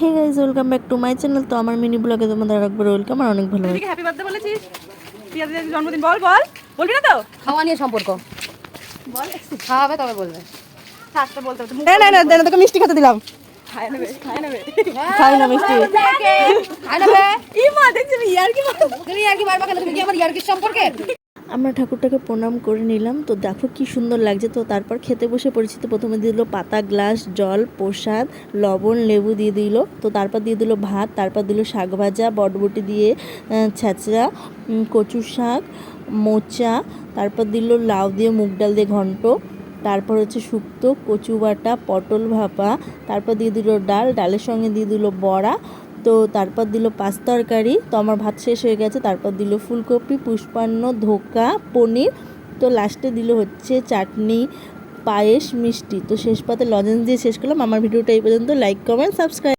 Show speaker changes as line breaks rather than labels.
Hey guys welcome back to my channel তো আমার mini ব্লগে তোমাদের একবার ওয়েলকাম আর অনেক ভালো
দিদিকে হ্যাপি বার্থডে বলেছিস? পিয়াদের জন্মদিন বল বল। বলবি না তো?
খাওয়া নিয়ে সম্পর্ক। খাওয়াবে তবে বলবে।
থাকতে বলতে
না না না না তোকে মিষ্টি খেতে দিলাম।
খায় নেবে খায় নেবে।
খাই না মিষ্টি।
খাই না
ই মা দেখছি ইয়ার কি
তুমি আর কি মারবা কেন? তুমি কি আমার ইয়ার্কির সম্পর্কে?
আমরা ঠাকুরটাকে প্রণাম করে নিলাম। তো দেখো কি সুন্দর লাগছে। তো তারপর খেতে বসে পড়েছি তো প্রথমে দিল পাতা, গ্লাস, জল, প্রসাদ, লবণ, লেবু দিয়ে দিল। তো তারপর দিয়ে দিল ভাত, তারপর দিল শাক ভাজা, বটবটি দিয়ে ছেঁচড়া কচু শাক, মোচা, তারপর দিল লাউ দিয়ে মুগ ডাল দিয়ে ঘন্ট, তারপর হচ্ছে শুক্তো, কচু বাটা, পটল ভাপা, তারপর দিয়ে দিল ডাল, ডালের সঙ্গে দিয়ে দিল বড়া তো তারপর দিল পাঁচ তরকারি। তো আমার ভাত শেষ হয়ে গেছে। তারপর দিল ফুলকপি, পুষ্পান্ন, ধোকা, পনির। তো লাস্টে দিল হচ্ছে চাটনি, পায়েস, মিষ্টি। তো শেষ পাতে লজেন্স দিয়ে শেষ করলাম। আমার ভিডিওটা এই পর্যন্ত। Like comment subscribe